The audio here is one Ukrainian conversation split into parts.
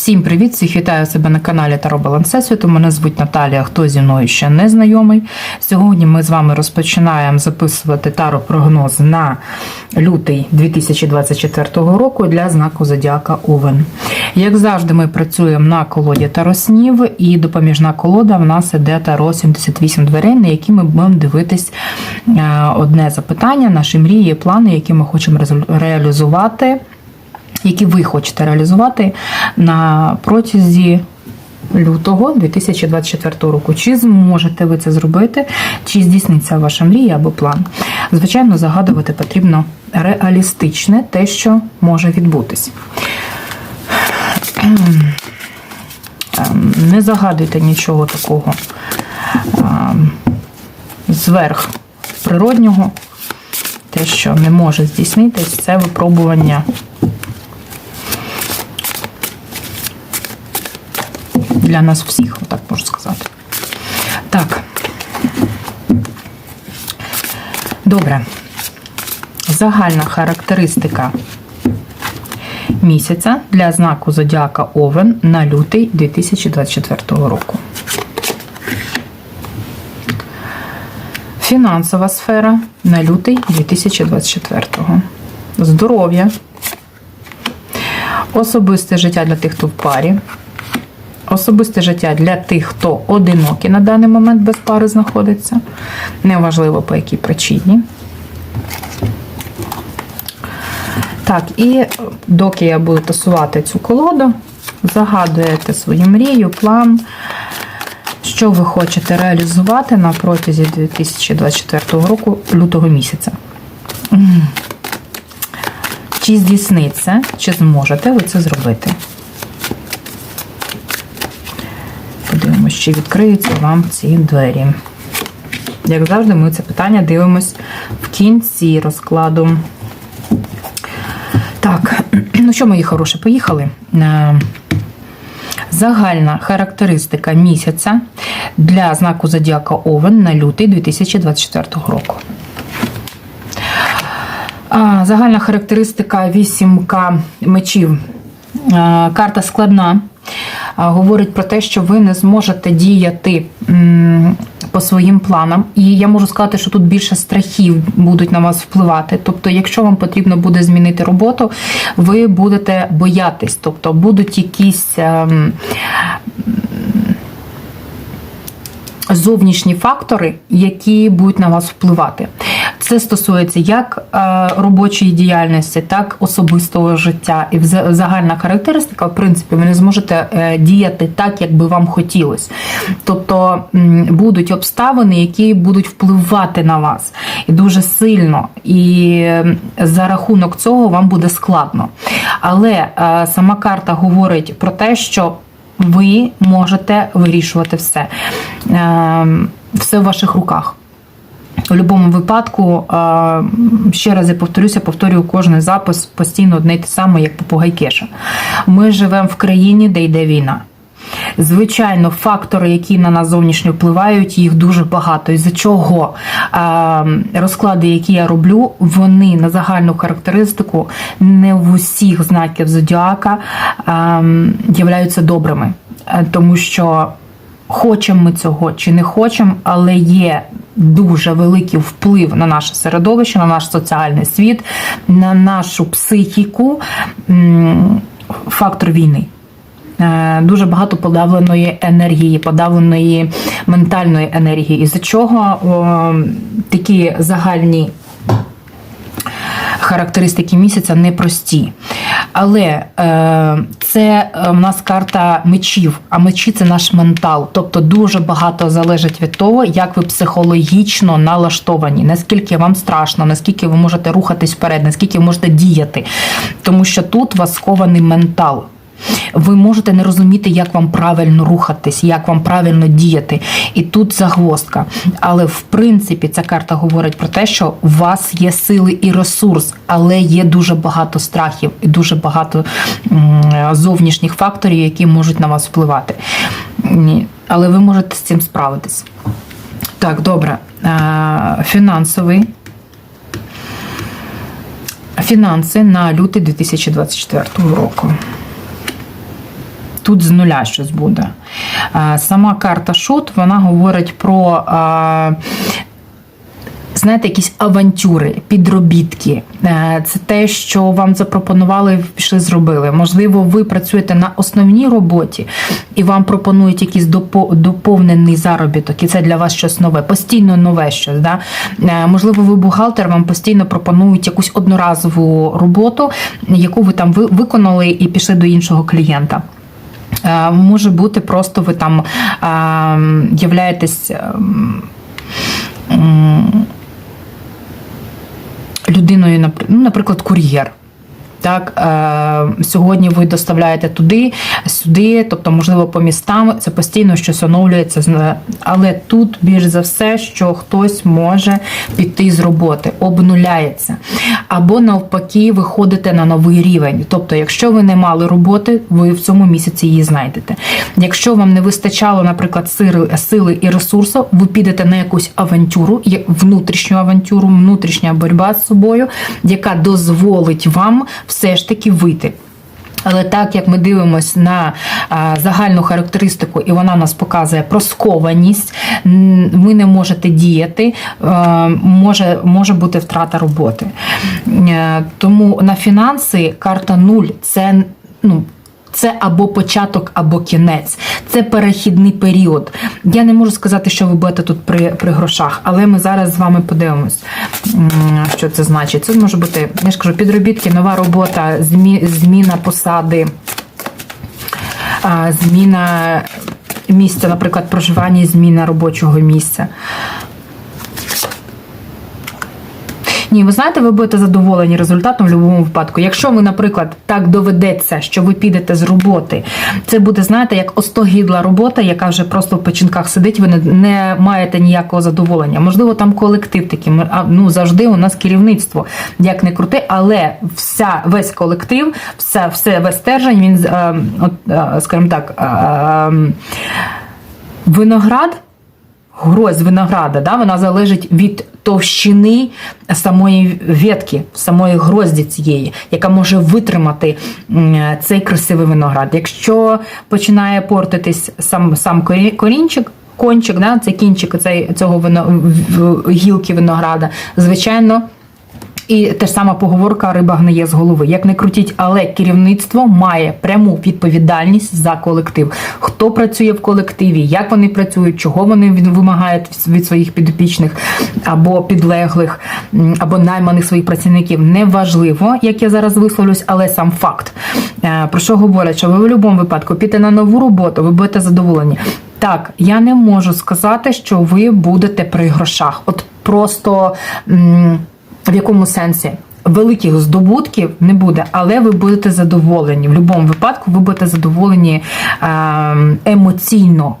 Всім привіт! Всіх вітаю себе на каналі Таро Баланс Всесвіту. Мене звуть Наталія. Хто зі мною ще не знайомий. Сьогодні ми з вами розпочинаємо записувати таро прогноз на лютий 2024 року для знаку Зодіака Овен. Як завжди, ми працюємо на колоді Таро снів, і допоміжна колода в нас іде Таро 78 дверей, на які ми будемо дивитись е, одне запитання, наші мрії, плани, які ми хочемо реалізувати які ви хочете реалізувати на протязі лютого 2024 року. Чи зможете ви це зробити, чи здійсниться ваша мрія або план? Звичайно, загадувати потрібно реалістичне те, що може відбутись. Ем, Не загадуйте нічого такого ем, зверхприроднього. Те, що не може здійснитись, це випробування для нас всіх, так можу сказати. Так. Добре. Загальна характеристика місяця для знаку Зодіака Овен на лютий 2024 року. Фінансова сфера на лютий 2024. Здоров'я. Особисте життя для тих, хто в парі. Особисте життя для тих, хто одинокий на даний момент без пари знаходиться. Неважливо по якій причині. Так, і доки я буду тасувати цю колоду, загадуєте свою мрію, план, що ви хочете реалізувати на протязі 2024 року лютого місяця. Чи здійсниться, чи зможете ви це зробити? Подивимось, чи відкриються вам ці двері. Як завжди, ми це питання дивимось в кінці розкладу. Так, ну що, мої хороші, поїхали. Е, Загальна характеристика місяця для знаку Зодіака Овен на лютий 2024 року. Загальна характеристика вісімка мечів. Карта складна. А, Говорить про те, що ви не зможете діяти по своїм планам. І я можу сказати, що тут більше страхів будуть на вас впливати. Тобто, якщо вам потрібно буде змінити роботу, ви будете боятись. Тобто будуть якісь. ем, зовнішні фактори, які будуть на вас впливати. Це стосується як е, робочої діяльності, так особистого життя. І загальна характеристика, в принципі, ви не зможете е, діяти так, як би вам хотілося. Тобто будуть обставини, які будуть впливати на вас і дуже сильно. І за рахунок цього вам буде складно. Але е, сама карта говорить про те, що ви можете вирішувати все. Ем, Все в ваших руках. У будь-якому випадку, ще раз я повторюся, повторюю кожний запис постійно одне й те саме, як попугай Кеша. Ми живемо в країні, де йде війна. Звичайно, фактори, які на нас зовнішньо впливають, їх дуже багато. Із-за чого розклади, які я роблю, вони на загальну характеристику не в усіх знаків зодіака являються добрими. Е, Тому що хочемо ми цього чи не хочемо, але є дуже великий вплив на наше середовище, на наш соціальний світ, на нашу психіку фактор війни. Е, Дуже багато подавленої енергії, подавленої ментальної енергії, із-за чого о, такі загальні характеристики місяця непрості. Але е, це е, в нас карта мечів, а мечі це наш ментал. Тобто дуже багато залежить від того, як ви психологічно налаштовані, наскільки вам страшно, наскільки ви можете рухатись вперед, наскільки ви можете діяти. Тому що тут вас схований ментал. Ви можете не розуміти, як вам правильно рухатись, як вам правильно діяти. І тут загвоздка. Але в принципі ця карта говорить про те, що у вас є сили і ресурс, але є дуже багато страхів і дуже багато зовнішніх факторів, які можуть на вас впливати. Ні. Але ви можете з цим справитись. Так, добре. Фінансовий. Фінанси на лютий 2024 року. Тут з нуля щось буде. Е, Сама карта шут вона говорить про. е, Знаєте, якісь авантюри, підробітки. Е, Це те, що вам запропонували, пішли, зробили. Можливо, ви працюєте на основній роботі і вам пропонують якийсь доповнений заробіток, і це для вас щось нове, постійно нове щось. Да? Можливо, ви бухгалтер, вам постійно пропонують якусь одноразову роботу, яку ви там виконали і пішли до іншого клієнта. Е, Може бути, просто ви там е, являєтесь. м, людиною, ну, наприклад, кур'єр. Так, е, сьогодні ви доставляєте туди, сюди, тобто, можливо, по містам це постійно щось оновлюється. Але тут більш за все, що хтось може піти з роботи, обнуляється. Або навпаки, виходите на новий рівень. Тобто, якщо ви не мали роботи, ви в цьому місяці її знайдете. Якщо вам не вистачало, наприклад, сили, і ресурсу, ви підете на якусь авантюру, внутрішню авантюру, внутрішня боротьба з собою, яка дозволить вам все ж таки вийти. Але так як ми дивимося на загальну характеристику, і вона нас показує проскованість, ви не можете діяти, може, може бути втрата роботи. Е, Тому на фінанси карта нуль це ну. Це або початок, або кінець. Це перехідний період. Я не можу сказати, що ви будете тут при, при грошах, але ми зараз з вами подивимось, що це значить. Це може бути, я ж кажу, підробітки, нова робота, змі, зміна посади, зміна місця, наприклад, проживання, зміна робочого місця. Ні, ви знаєте, ви будете задоволені результатом в будь-якому випадку. Якщо ви, наприклад, так доведеться, що ви підете з роботи, це буде, знаєте, як остогідла робота, яка вже просто в печінках сидить, ви не, не маєте ніякого задоволення. Можливо, там колектив такий, ну завжди у нас керівництво, як не крути, але вся весь колектив, вся, все весь стержень, він, е, е, скажімо так, е, виноград грозь винограда, да, вона залежить від товщини самої ветки, самої грозді цієї, яка може витримати цей красивий виноград. Якщо починає портитись сам, сам корі- корінчик, кончик, да, цей кінчик цей, цього вино, гілки винограда, звичайно. І те ж сама поговорка риба гниє з голови. Як не крутіть, але керівництво має пряму відповідальність за колектив. Хто працює в колективі, як вони працюють, чого вони вимагають від своїх підопічних або підлеглих, або найманих своїх працівників. Неважливо, як я зараз висловлюсь, але сам факт. Е, Про що говорять, що ви в будь-якому випадку підете на нову роботу, ви будете задоволені. Так, я не можу сказати, що ви будете при грошах. От просто. В якому сенсі? Великих здобутків не буде, але ви будете задоволені. В будь-якому випадку ви будете задоволені ем, емоційно.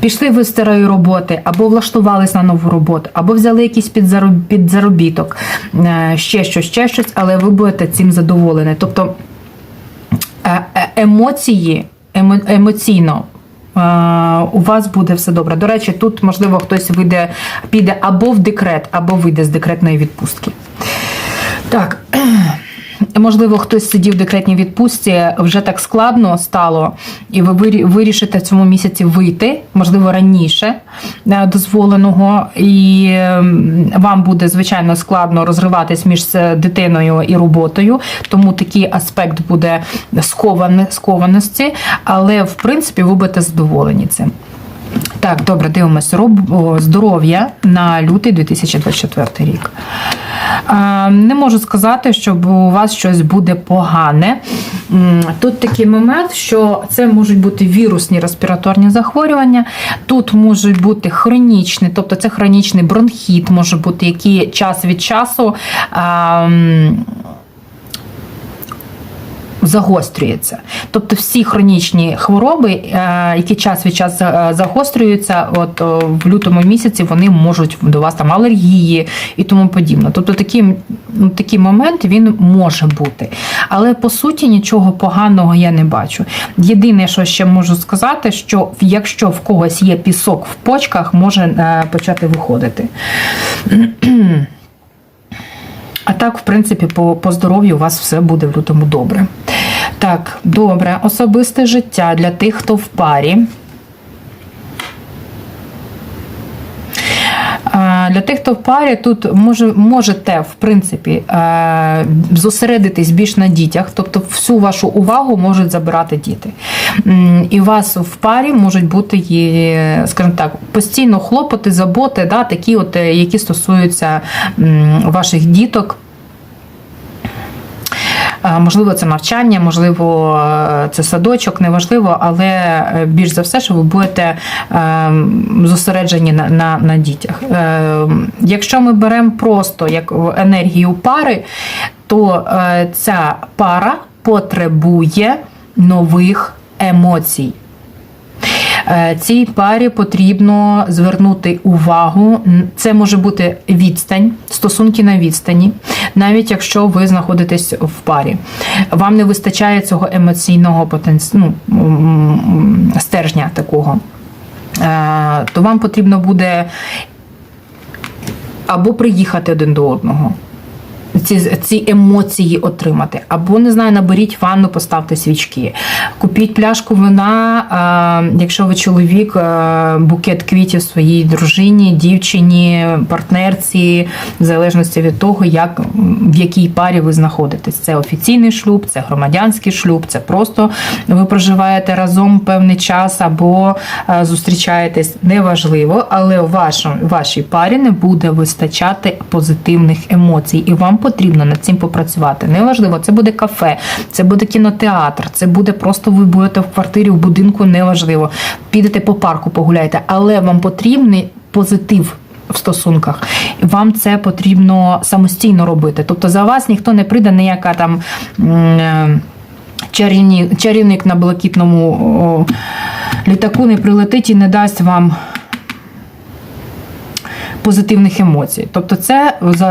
Пішли ви з старої роботи, або влаштувались на нову роботу, або взяли якийсь підзароб- підзаробіток, е, ще щось, ще щось, але ви будете цим задоволені. Тобто е- е- емоції, емо- емоційно. У вас буде все добре. До речі, тут можливо хтось вийде, піде або в декрет, або вийде з декретної відпустки. Так, можливо, хтось сидів в декретній відпустці, вже так складно стало, і ви вирі- вирішите в цьому місяці вийти, можливо, раніше е, дозволеного, і ем, вам буде звичайно складно розриватись між дитиною і роботою, тому такий аспект буде скованості, але в принципі ви будете задоволені цим. Так, добре, дивимося. Здоров'я на лютий 2024 рік. Не можу сказати, щоб у вас щось буде погане. Тут такий момент, що це можуть бути вірусні респіраторні захворювання, тут можуть бути хронічні, тобто це хронічний бронхіт, може бути, який час від часу. Загострюється. Тобто всі хронічні хвороби, е, які час від часу е, загострюються, от в лютому місяці вони можуть до вас там алергії і тому подібне. Тобто такий, ну, такий момент він може бути. Але по суті нічого поганого я не бачу. Єдине, що ще можу сказати, що якщо в когось є пісок в почках, може е, почати виходити. А так, в принципі, по, по здоров'ю у вас все буде в лютому добре. Так, добре. Особисте життя для тих, хто в парі. Для тих, хто в парі, тут може, можете, в принципі, е, зосередитись більш на дітях, тобто всю вашу увагу можуть забирати діти. І у вас в парі можуть бути, скажімо так, постійно хлопоти, заботи, да, такі, от, е, які стосуються ваших діток. Е, Можливо, це навчання, можливо, е, це садочок, неважливо, але е, більш за все, що ви будете е, зосереджені на, на, на дітях. Е, Якщо ми беремо просто як енергію пари, то ця пара потребує нових емоцій. Е, Цій парі потрібно звернути увагу. Це може бути відстань, стосунки на відстані, навіть якщо ви знаходитесь в парі. Вам не вистачає цього емоційного потенці... ну, стержня такого. Е, То вам потрібно буде або приїхати один до одного. Ці, ці емоції отримати. Або, не знаю, наберіть ванну, поставте свічки. Купіть пляшку вина, а, якщо ви чоловік, а, букет квітів своїй дружині, дівчині, партнерці, в залежності від того, як, в якій парі ви знаходитесь. Це офіційний шлюб, це громадянський шлюб, це просто ви проживаєте разом певний час або а, зустрічаєтесь, неважливо, але в вашій парі не буде вистачати позитивних емоцій, і вам потрібно над цим попрацювати. Неважливо, це буде кафе, це буде кінотеатр, це буде просто ви будете в квартирі, в будинку, неважливо. Підете по парку, погуляйте, але вам потрібний позитив. В стосунках вам це потрібно самостійно робити. Тобто за вас ніхто не прийде, ніяка там е, чарівник на блакитному літаку не прилетить і не дасть вам позитивних емоцій. Тобто, це за,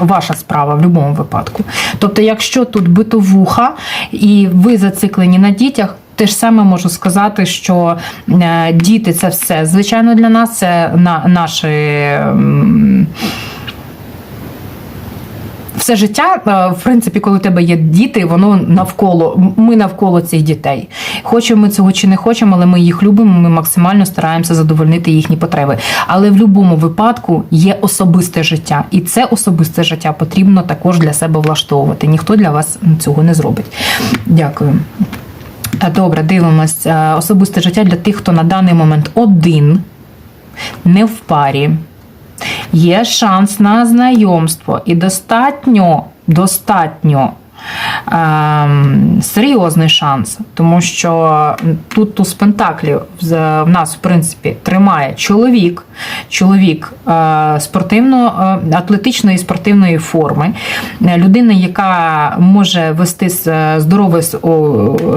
е, ваша справа в будь-якому випадку. Тобто, якщо тут битовуха і ви зациклені на дітях. Те ж саме можу сказати, що е, діти це все. Звичайно, для нас це на, наші. Все життя, е, в принципі, коли у тебе є діти, воно навколо, ми навколо цих дітей. Хочемо ми цього чи не хочемо, але ми їх любимо, ми максимально стараємося задовольнити їхні потреби. Але в будь-якому випадку є особисте життя, і це особисте життя потрібно також для себе влаштовувати. Ніхто для вас цього не зробить. Дякую. Добре, дивимось. Е, Особисте життя для тих, хто на даний момент один, не в парі. Є шанс на знайомство і достатньо, достатньо серйозний шанс, тому що тут туз пентаклів в нас, в принципі, тримає чоловік, чоловік е, спортивно, е, атлетичної спортивної форми, Е, людина, яка може вести здоровий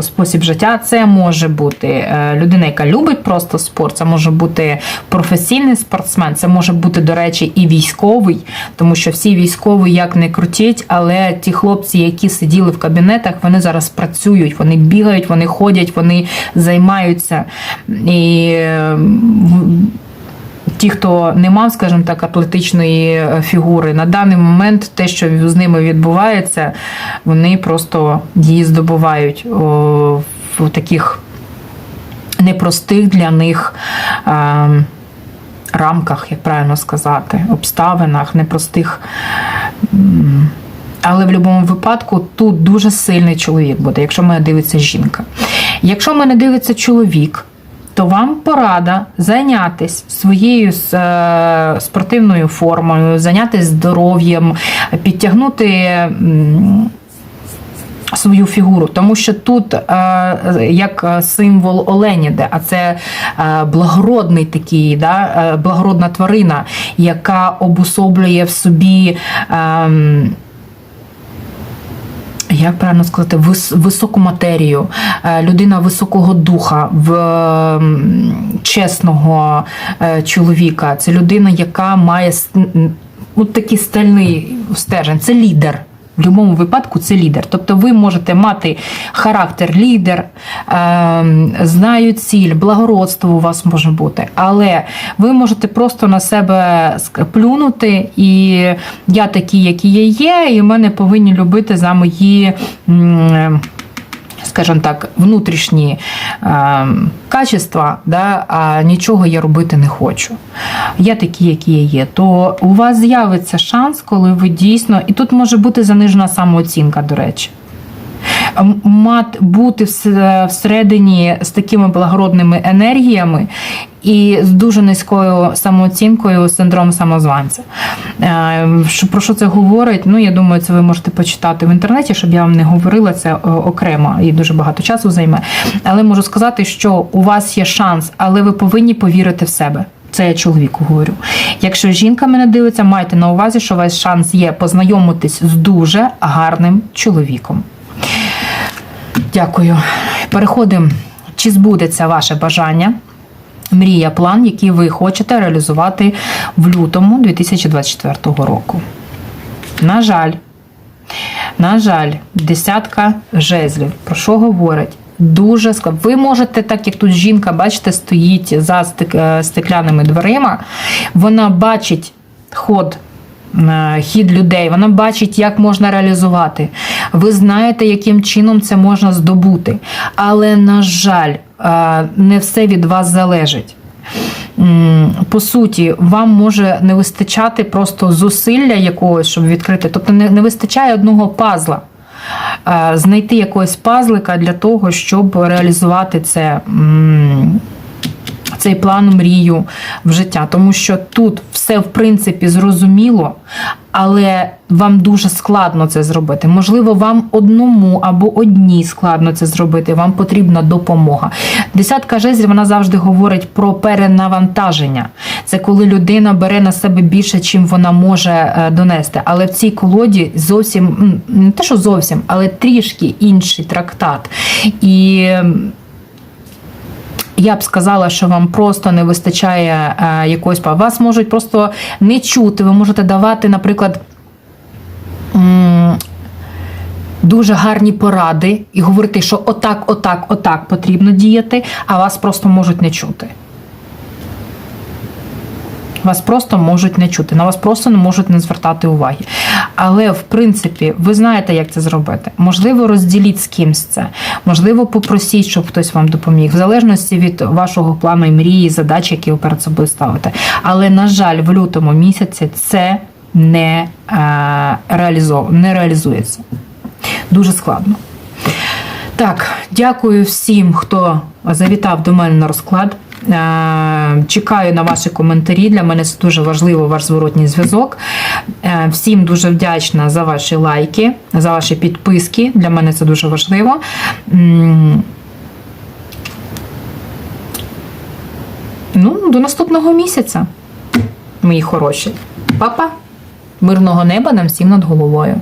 спосіб життя, це може бути людина, яка любить просто спорт, це може бути професійний спортсмен, це може бути, до речі, і військовий, тому що всі військові як не крутять, але ті хлопці, які сиділи в кабінетах, вони зараз працюють, вони бігають, вони ходять, вони займаються. І ті, хто не мав, скажімо так, атлетичної е, фігури, на даний момент те, що з ними відбувається, вони просто її здобувають в таких непростих для них. Е, Рамках, як правильно сказати, обставинах, непростих. Але в будь-якому випадку тут дуже сильний чоловік буде, якщо мене дивиться жінка. Якщо мене дивиться чоловік, то вам порада зайнятися своєю е, спортивною формою, зайнятися здоров'ям, підтягнути. Свою фігуру, тому що тут е, як символ Оленіде, а це е, благородний такий, да, благородна тварина, яка обособлює в собі. Як правильно сказати, вис- високу матерію, Е, людина високого духа, в чесного е, чоловіка. Це людина, яка має ну, такий стальний стержень. Це лідер. В будь-якому випадку це лідер. Тобто ви можете мати характер лідер, е, знаю ціль, благородство у вас може бути, але ви можете просто на себе плюнути, і я такий, який я є, і мене повинні любити за мої. Скажімо так, внутрішні е, качества, да, а нічого я робити не хочу. Я такі, які я є, то у вас з'явиться шанс, коли ви дійсно, і тут може бути занижена самооцінка, до речі. Мат бути всередині з такими благородними енергіями і з дуже низькою самооцінкою синдром самозванця. Е, Про що це говорить? Ну, я думаю, це ви можете почитати в інтернеті, щоб я вам не говорила це е, окремо і дуже багато часу займе. Але можу сказати, що у вас є шанс, але ви повинні повірити в себе. Це я чоловіку говорю. Якщо жінка мене дивиться, майте на увазі, що у вас шанс є познайомитись з дуже гарним чоловіком. Дякую. Переходимо. Чи збудеться ваше бажання? Мрія, план, який ви хочете реалізувати в лютому 2024 року. На жаль, на жаль, десятка жезлів. Про що говорить? Дуже складно. Ви можете, так як тут жінка, бачите, стоїть за е, дверима, вона бачить ход. Е, Хід людей, вона бачить, як можна реалізувати. Ви знаєте, яким чином це можна здобути. Але, на жаль, е, не все від вас залежить. По суті, вам може не вистачати просто зусилля якогось, щоб відкрити. Тобто не, вистачає одного пазла. Е, Знайти якогось пазлика для того, щоб реалізувати це. Цей план мрію в життя, тому що тут все в принципі зрозуміло, але вам дуже складно це зробити. Можливо, вам одному або одній складно це зробити. Вам потрібна допомога. Десятка жезлів вона завжди говорить про перенавантаження. Це коли людина бере на себе більше, чим вона може е, донести. Але в цій колоді зовсім не те, що зовсім, але трішки інший трактат. І я б сказала, що вам просто не вистачає е, якогось па- Вас можуть просто не чути. Ви можете давати, наприклад, дуже гарні поради і говорити, що отак, отак, отак потрібно діяти, а вас просто можуть не чути. Вас просто можуть не чути, на вас просто не можуть не звертати уваги. Але в принципі, ви знаєте, як це зробити. Можливо, розділіть з кимсь це. Можливо, попросіть, щоб хтось вам допоміг, в залежності від вашого плану і мрії, задач, які ви перед собою ставите. Але, на жаль, в лютому місяці це не, е, реалізов... не реалізується. Дуже складно. Так, дякую всім, хто завітав до мене на розклад. Е, Чекаю на ваші коментарі. Для мене це дуже важливо, ваш зворотній зв'язок. Е, Всім дуже вдячна за ваші лайки, за ваші підписки. Для мене це дуже важливо. Ну, до наступного місяця, мої хороші. Папа, мирного неба нам всім над головою.